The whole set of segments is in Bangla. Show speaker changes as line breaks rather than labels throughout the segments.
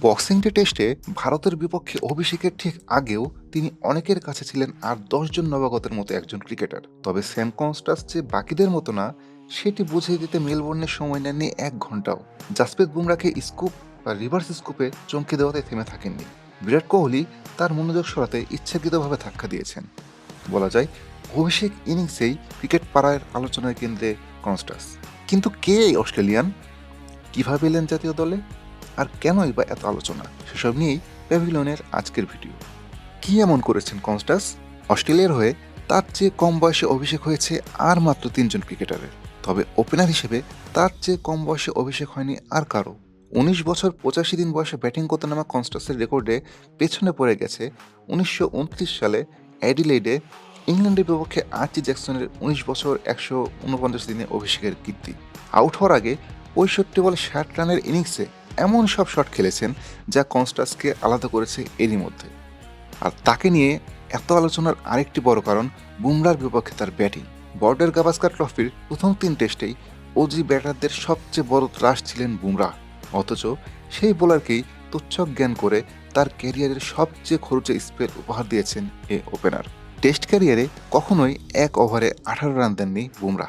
বক্সিং ডে টেস্টে ভারতের বিপক্ষে অভিষেকের ঠিক আগেও তিনি অনেকের কাছে ছিলেন আর দশজন নবাগতের মতো একজন ক্রিকেটার। তবে স্যাম কনস্টাস যে বাকিদের মতো না, সেটি বুঝিয়ে দিতে মেলবোর্নের সময় নেননি এক ঘন্টাও জাসপ্রীত বুমরাকে স্কুপ বা রিভার্স স্কুপে চমকে দেওয়াতে থেমে থাকেননি। বিরাট কোহলি তার মনোযোগ সরাতে ইচ্ছাকৃতভাবে ধাক্কা দিয়েছেন। বলা যায়, অভিষেক ইনিংসেই ক্রিকেট পাড়ার আলোচনার কেন্দ্রে কনস্টাস। কিন্তু কে এই অস্ট্রেলিয়ান? কীভাবে এলেন জাতীয় দলে? আর কেনই বা এত আলোচনা? সেসব নিয়েই প্যাভিলিয়নের আজকের ভিডিও। কি এমন করেছেন কনস্টাস? অস্ট্রেলিয়ার হয়ে তার চেয়ে কম বয়সে অভিষেক হয়েছে আর মাত্র তিনজন ক্রিকেটারের। তবে ওপেনার হিসেবে তার চেয়ে কম বয়সে অভিষেক হয়নি আর কারও। উনিশ বছর পঁচাশি দিন বয়সে ব্যাটিং করতে নামা কনস্টাসের রেকর্ডে পেছনে পড়ে গেছে উনিশশো উনত্রিশ সালে অ্যাডিলেডে ইংল্যান্ডের বিপক্ষে আর্চি জ্যাকসনের উনিশ বছর একশো উনপঞ্চাশ দিনে অভিষেকের কীর্তি। আউট হওয়ার আগে পঁয়ষট্টি বলে ষাট রানের ইনিংসে এমন সব শট খেলেছেন যা কনস্টাসকে আলাদা করেছে এরই মধ্যে। আর তাকে নিয়ে এত আলোচনার আরেকটি বড় কারণ, বুমরার বিপক্ষে তার ব্যাটিং বর্ডার গাভাস্কার ট্রফির প্রথম তিন টেস্টেই ওজি ব্যাটারদের সবচেয়ে বড় ত্রাস ছিলেন বুমরা। অথচ সেই বোলারকেই তুচ্ছক জ্ঞান করে তার ক্যারিয়ারের সবচেয়ে খরচে স্পেল উপহার দিয়েছেন এ ওপেনার টেস্ট ক্যারিয়ারে কখনোই এক ওভারে আঠারো রান দেননি বুমরা।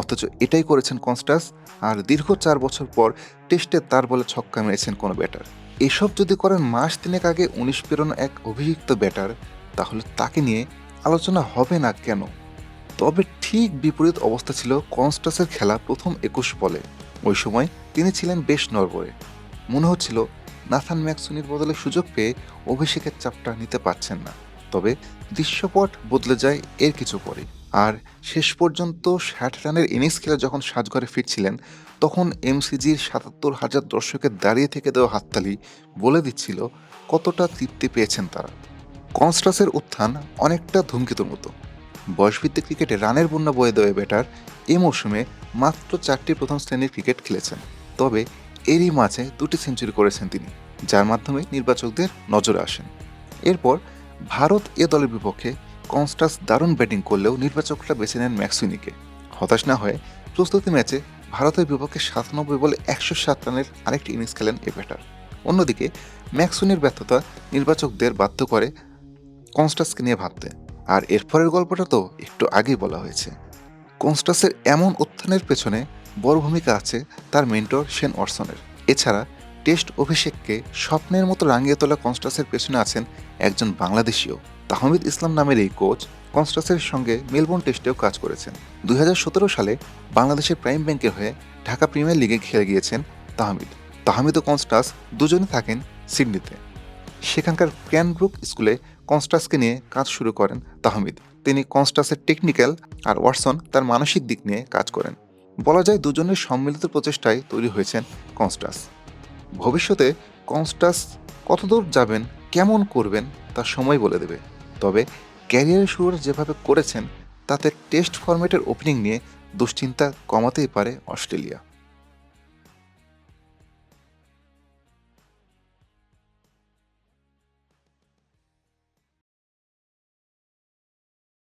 অথচ এটাই করেছেন কনস্টাস, আর দীর্ঘ চার বছর পর টেস্টে তার বলে ছক্কা মেরেছেন কোনো ব্যাটার। এসব যদি করেন মাস তিনেক আগে উনিশ পেরোনো এক অভিযুক্ত ব্যাটার, তাহলে তাকে নিয়ে আলোচনা হবে না কেন? তবে ঠিক বিপরীত অবস্থা ছিল কনস্টাসের খেলা প্রথম একুশ বলে। ওই সময় তিনি ছিলেন বেশ নরবরে মনে হচ্ছিল, নাথান ম্যাকসুনির বদলে সুযোগ পেয়ে অভিষেকের চাপটা নিতে পারছেন না। তবে দৃশ্যপট বদলে যায় এর কিছু পরে। আর শেষ পর্যন্ত ষাট রানের ইনিংস খেলে যখন সাজঘরে ফিরছিলেন, তখন এমসিজির সাতাত্তর হাজার দর্শকের দাঁড়িয়ে থেকে দেওয়া হাততালি বলে দিচ্ছিল কতটা তৃপ্তি পেয়েছেন তারা। কনস্ট্রাসের উত্থান অনেকটা ধূমকেতুর মতো। বয়সভিত্তিক ক্রিকেটে রানের বন্যা বয়ে দেওয়া ব্যাটার এ মৌসুমে মাত্র চারটি প্রথম শ্রেণির ক্রিকেট খেলেছেন। তবে এরই মাঝে দুটি সেঞ্চুরি করেছেন তিনি, যার মাধ্যমে নির্বাচকদের নজরে আসেন। এরপর ভারত এ দলের বিপক্ষে কনস্টাস দারুণ ব্যাটিং করলেও নির্বাচকরা বেছে নেন ম্যাক্সুইনিকে। হতাশ না হয়ে প্রস্তুতি ম্যাচে ভারতের বিপক্ষে সাতানব্বই বলে একশো সাত রানের আরেকটি ইনিংস খেলেন এ ব্যাটার। অন্যদিকে ম্যাক্সুনির ব্যর্থতা নির্বাচকদের বাধ্য করে কনস্টাসকে নিয়ে ভাবতে। আর এরপরের গল্পটা তো একটু আগেই বলা হয়েছে। কনস্টাসের এমন উত্থানের পেছনে বড় ভূমিকা আছে তার মেন্টর শেন অর্সনের এছাড়া টেস্ট অভিষেককে স্বপ্নের মতো রাঙিয়ে তোলা কনস্টাসের পেছনে আছেন একজন বাংলাদেশীয় তাহমিদ ইসলাম নামের এই কোচ কনস্টাসের সঙ্গে মেলবোর্ন টেস্টেও কাজ করেছেন। দুই সালে বাংলাদেশের প্রাইম ব্যাংকের হয়ে ঢাকা প্রিমিয়ার লিগে খেলে গিয়েছেন তাহমিদ। তাহমিদ ও কনস্টাস দুজনে থাকেন সিডনিতে। সেখানকার ক্যানব্রুক স্কুলে কনস্টাসকে নিয়ে কাজ শুরু করেন তাহমিদ। তিনি কনস্টাসের টেকনিক্যাল আর ওয়াটসন তার মানসিক দিক নিয়ে কাজ করেন। বলা যায় দুজনের সম্মিলিত প্রচেষ্টায় তৈরি হয়েছেন কনস্টাস। ভবিষ্যতে কনস্টাস কতদূর যাবেন, কেমন করবেন, তা সময় বলে দেবে। তবে ক্যারিয়ারের শুরুটা যেভাবে করেছেন, তাতে টেস্ট ফরম্যাটের ওপেনিং নিয়ে দুশ্চিন্তা কমাতেই পারে অস্ট্রেলিয়া।